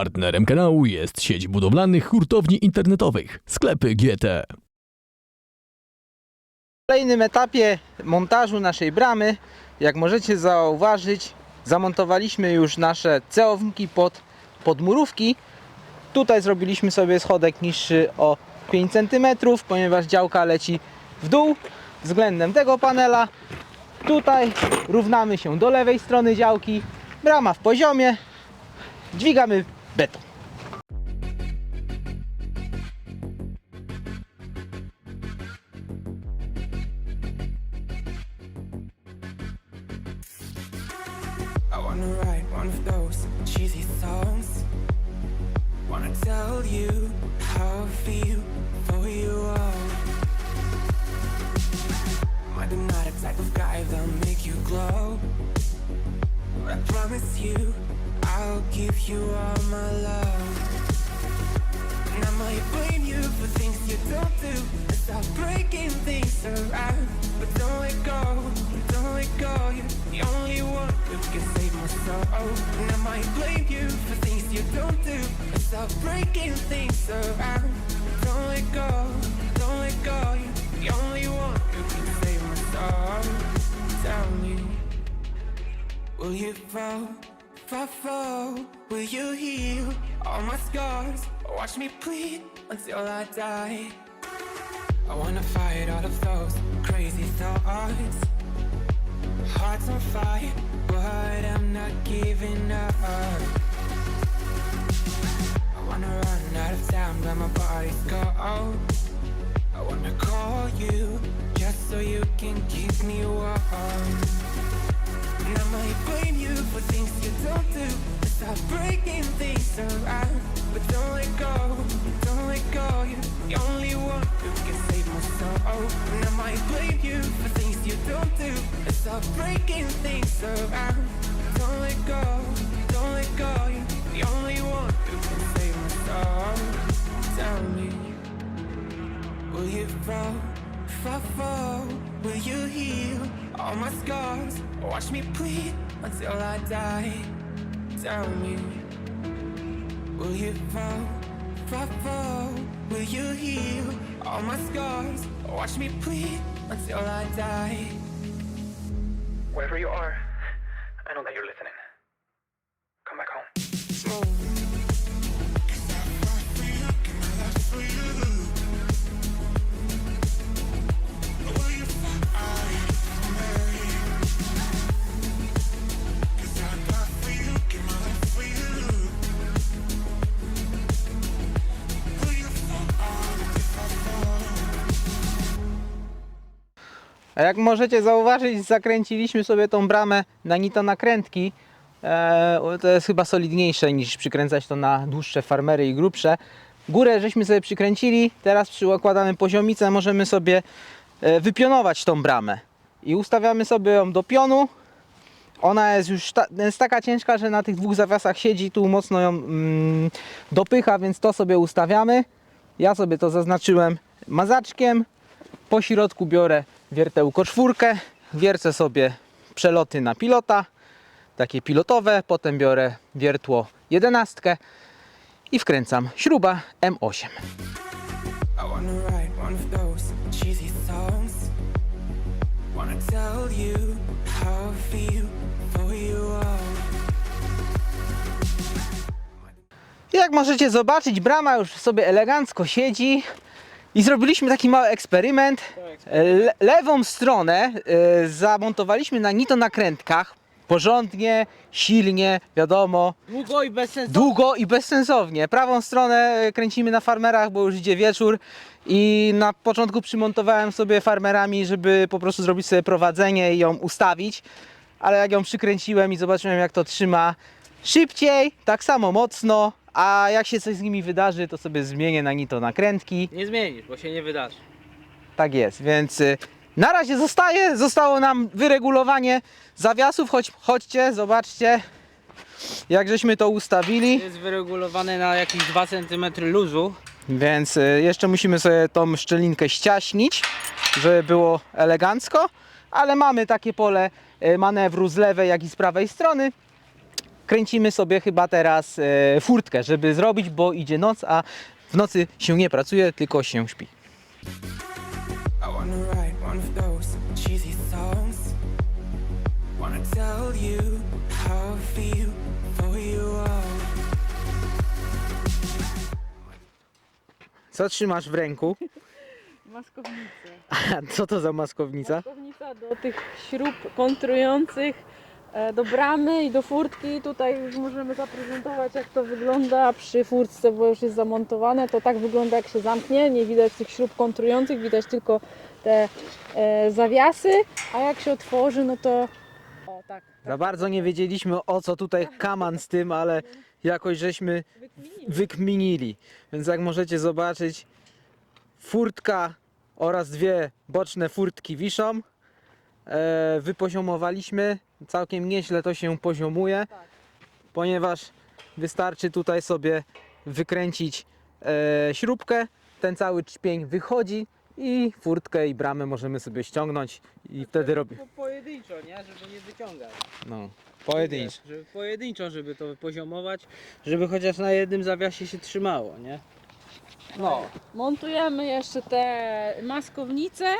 Partnerem kanału jest sieć budowlanych hurtowni internetowych, sklepy GT. W kolejnym etapie montażu naszej bramy, jak możecie zauważyć, zamontowaliśmy już nasze ceowniki pod podmurówki. Tutaj zrobiliśmy sobie schodek niższy o 5 cm, ponieważ działka leci w dół względem tego panela. Tutaj równamy się do lewej strony działki, brama w poziomie, dźwigamy beton. I wanna write one of those cheesy songs. Wanna tell you how I feel for you all. I'm not the type of guy that'll make you glow. But I promise you, I'll give you all my love. And I might blame you for things you don't do. And stop breaking things around. But don't let go, don't let go. You're the only one who can save my soul. And I might blame you for things you don't do. And stop breaking things around. Don't let go, don't let go. You're the only one who can save my soul. Tell me, will you fall? If I fall, will you heal all my scars? Watch me bleed until I die? I wanna fight all of those crazy thoughts. Heart's on fire, but I'm not giving up. I wanna run out of time, but my body's cold. I wanna call you just so you can keep me warm. And I might blame you for things you don't do. Stop breaking things around, but don't let go, don't let go. You're the only one who can save my soul. And I might blame you for things you don't do. Stop breaking things around, don't let go, don't let go. You're the only one who can save my soul. Tell me. Will you fall? If I fall, will you heal all my scars? Watch me bleed until I die? Tell me. Will you fall? If fall, will you heal all my scars? Watch me bleed until I die? Wherever you are, A jak możecie zauważyć, zakręciliśmy sobie tą bramę na nito nakrętki. E, to jest chyba solidniejsze niż przykręcać to na dłuższe farmery i grubsze. Górę żeśmy sobie przykręcili, teraz przy układanym poziomicę możemy sobie e, wypionować tą bramę. I ustawiamy sobie ją do pionu. Ona jest już ta, jest taka ciężka, że na tych dwóch zawiasach siedzi, tu mocno ją mm, dopycha, więc to sobie ustawiamy. Ja sobie to zaznaczyłem mazaczkiem. Po środku biorę wiertełko czwórkę, wiercę sobie przeloty na pilota, takie pilotowe, potem biorę wiertło jedenastkę i wkręcam śruba M8. I wanna write one of those cheesy songs. Wanna tell you how I feel for you all. Jak możecie zobaczyć, brama już sobie elegancko siedzi i zrobiliśmy taki mały eksperyment. Le lewą stronę e, zamontowaliśmy na nito nakrętkach, porządnie, silnie, wiadomo, Długo i bez sensu. długo i bezsensownie. Prawą stronę e, kręcimy na farmerach, bo już idzie wieczór i na początku przymontowałem sobie farmerami, żeby po prostu zrobić sobie prowadzenie i ją ustawić, ale jak ją przykręciłem i zobaczyłem jak to trzyma szybciej, tak samo mocno, a jak się coś z nimi wydarzy, to sobie zmienię na nito nakrętki. Nie zmienisz, bo się nie wydarzy. Tak jest, więc y, na razie zostaje. Zostało nam wyregulowanie zawiasów. Choć, chodźcie, zobaczcie, jak żeśmy to ustawili. Jest wyregulowane na jakieś 2 cm luzu. Więc y, jeszcze musimy sobie tą szczelinkę ściaśnić, żeby było elegancko. Ale mamy takie pole y, manewru z lewej, jak i z prawej strony. Kręcimy sobie chyba teraz e, furtkę, żeby zrobić, bo idzie noc, a w nocy się nie pracuje, tylko się śpi. Co trzymasz w ręku? Maskownicę. A co to za maskownica? Maskownica do tych śrub kontrujących do bramy i do furtki. Tutaj już możemy zaprezentować jak to wygląda przy furtce, bo już jest zamontowane. To tak wygląda jak się zamknie. Nie widać tych śrub kontrujących, widać tylko te e, zawiasy, a jak się otworzy, no to o tak. Za bardzo nie wiedzieliśmy o co tutaj kaman z tym, ale jakoś żeśmy wykminili. Więc jak możecie zobaczyć, furtka oraz dwie boczne furtki wiszą. E, wypoziomowaliśmy. Całkiem nieźle to się poziomuje, ponieważ wystarczy tutaj sobie wykręcić e, śrubkę. Ten cały czpień wychodzi i furtkę i bramę możemy sobie ściągnąć i wtedy robi. Po, pojedynczo, nie? Żeby nie wyciągać. No, pojedynczo. Żeby pojedynczo, żeby to poziomować, żeby chociaż na jednym zawiasie się trzymało, nie? No. Montujemy jeszcze te maskownice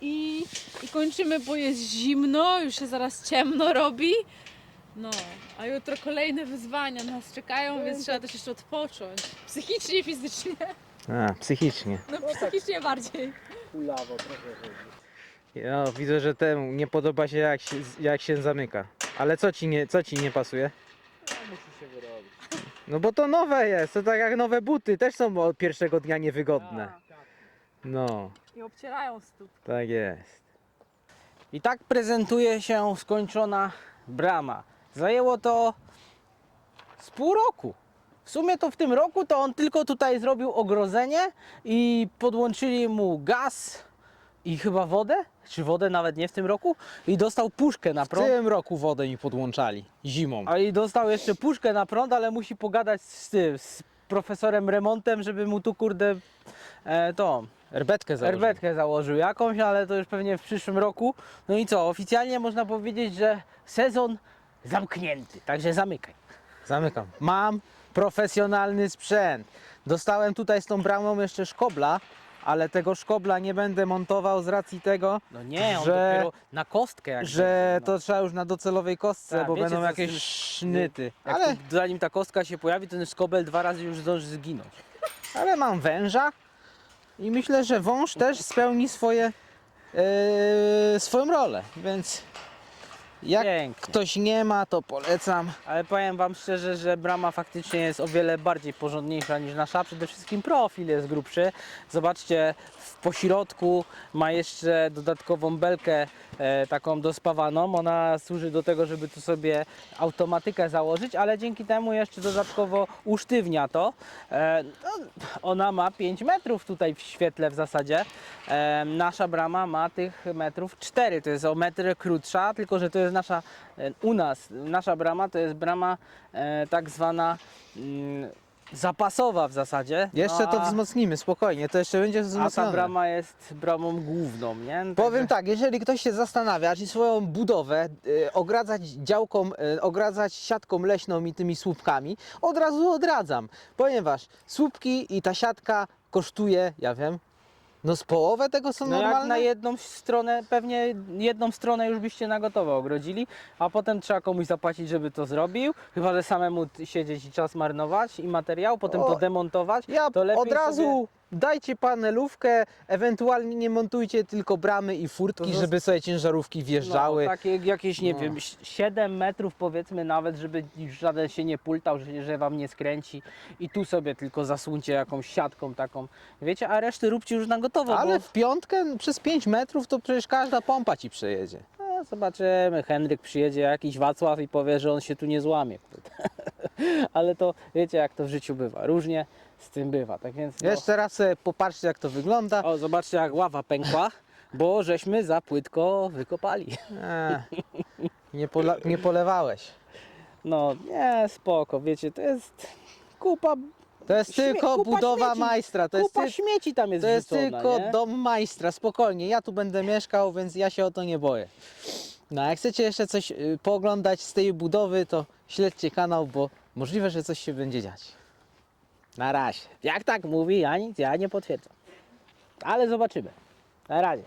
i, i kończymy, bo jest zimno, już się zaraz ciemno robi. No, a jutro kolejne wyzwania nas czekają, więc trzeba też jeszcze odpocząć. Psychicznie i fizycznie. A, psychicznie. No psychicznie bardziej. Kulawo trochę chodzi. Ja widzę, że temu nie podoba się jak, się jak się zamyka. Ale co ci nie, co ci nie pasuje? Musi się wyrobić. No bo to nowe jest, to tak jak nowe buty, też są od pierwszego dnia niewygodne. No, I obcierają stóp. tak jest. I tak prezentuje się skończona brama. Zajęło to z pół roku. W sumie to w tym roku to on tylko tutaj zrobił ogrodzenie i podłączyli mu gaz i chyba wodę, czy wodę nawet nie w tym roku i dostał puszkę na W prąd. tym roku wodę mi podłączali, zimą. A i dostał jeszcze puszkę na prąd, ale musi pogadać z tym, z profesorem remontem, żeby mu tu kurde e, to Herbetkę założył. Herbetkę założył jakąś, ale to już pewnie w przyszłym roku. No i co, oficjalnie można powiedzieć, że sezon zamknięty, także zamykaj. Zamykam. Mam profesjonalny sprzęt. Dostałem tutaj z tą bramą jeszcze szkobla, ale tego szkobla nie będę montował z racji tego, No nie, on Że- dopiero na kostkę jak że będzie, no. to trzeba już na docelowej kostce, Tak, bo wiecie, będą co z jakieś tym- sznyty. Jak Ale, tu, zanim ta kostka się pojawi, ten skobel dwa razy już zdąży zginąć. ale mam węża i myślę, że wąż też spełni swoje, e, swoją rolę, więc jak Pięknie. ktoś nie ma, to polecam. Ale powiem Wam szczerze, że brama faktycznie jest o wiele bardziej porządniejsza niż nasza. Przede wszystkim profil jest grubszy. Zobaczcie, w pośrodku ma jeszcze dodatkową belkę e, taką dospawaną. Ona służy do tego, żeby tu sobie automatykę założyć, ale dzięki temu jeszcze dodatkowo usztywnia to. E, no, ona ma 5 metrów tutaj w świetle w zasadzie. E, nasza brama ma tych metrów 4. To jest o metr krótsza, tylko że to jest nasza, e, u nas, nasza brama to jest brama e, tak zwana mm, zapasowa w zasadzie. Jeszcze to a, wzmocnimy, spokojnie, to jeszcze będzie a ta wzmocnione. brama jest bramą główną, nie? No Powiem tak, jeżeli ktoś się zastanawia, czy swoją budowę y, ogradzać działką, y, ogradzać siatką leśną i tymi słupkami, od razu odradzam, ponieważ słupki i ta siatka kosztuje, ja wiem, no z połowę tego są No jak normalne. na jedną stronę, pewnie jedną stronę już byście na gotowo ogrodzili, a potem trzeba komuś zapłacić, żeby to zrobił. Chyba, że samemu t- siedzieć i czas marnować i materiał, potem O, to demontować. Ja to lepiej od razu Sobie... dajcie panelówkę, ewentualnie nie montujcie tylko bramy i furtki, To żeby sobie ciężarówki wjeżdżały. No, takie jakieś, nie No. wiem, 7 metrów powiedzmy nawet, żeby żaden się nie pultał, że, że wam nie skręci i tu sobie tylko zasłońcie jakąś siatką taką, wiecie, a reszty róbcie już na gotowo, Ale bo w piątkę przez 5 metrów to przecież każda pompa ci przejedzie. no, zobaczymy, Henryk przyjedzie jakiś Wacław i powie, że on się tu nie złamie. Ale to wiecie jak to w życiu bywa, różnie z tym bywa, tak więc no. Jeszcze raz sobie popatrzcie jak to wygląda. O, zobaczcie jak ława pękła, bo żeśmy za płytko wykopali. Eee, nie, pola- nie polewałeś. No, nie, spoko, wiecie, to jest kupa, To jest Śmie- tylko kupa budowa śmieci. majstra. To jest, kupa ty- śmieci tam jest to jest wrzucona, tylko nie? dom majstra. Spokojnie, ja tu będę mieszkał, więc ja się o to nie boję. No a jak chcecie jeszcze coś y, pooglądać z tej budowy, to śledźcie kanał, bo możliwe, że coś się będzie dziać. Na razie. Jak tak mówi, ja nic, ja nie potwierdzam. Ale zobaczymy. Na razie.